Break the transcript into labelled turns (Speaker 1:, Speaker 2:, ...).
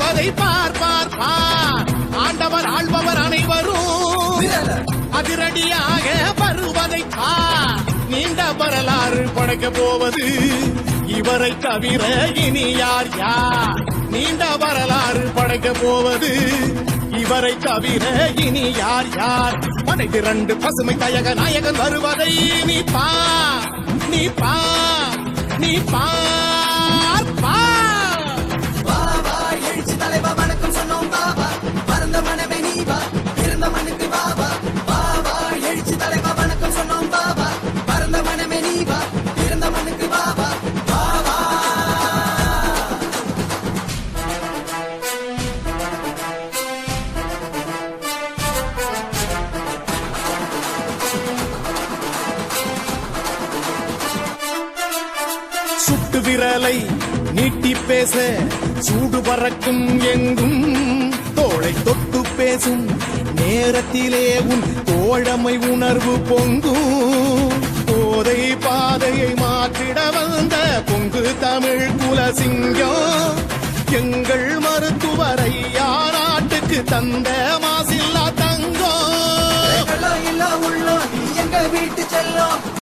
Speaker 1: அதை பார் பார் பார். ஆண்டவர் ஆள்பவர் அனைவரும் அதிரடியாக வருவதை பார். நீண்ட வரலாறு படைக்க போவது இவரை தவிர இனி யார் யார்? நீண்ட வரலாறு படைக்க போவது இவரை தவிர இனி யார் யார்? படை திரண்டு பசுமை தயக நாயகன் வருவதை நீ பா நீ பா நீ பா விரலை நீட்டி பேச சூடு பறக்கும் எங்கும் தோளை தொட்டு பேசும் நேரத்திலே உன் தோழமை உணர்வு பொங்கும். போதை பாதையை மாற்றிட வந்த பொங்கு தமிழ் குலசிங்கம். எங்கள் மருத்துவரை யாராட்டுக்கு தந்த மாசில்லா தங்கம்.
Speaker 2: இல்ல உள்ள எங்க வீட்டு செல்லும்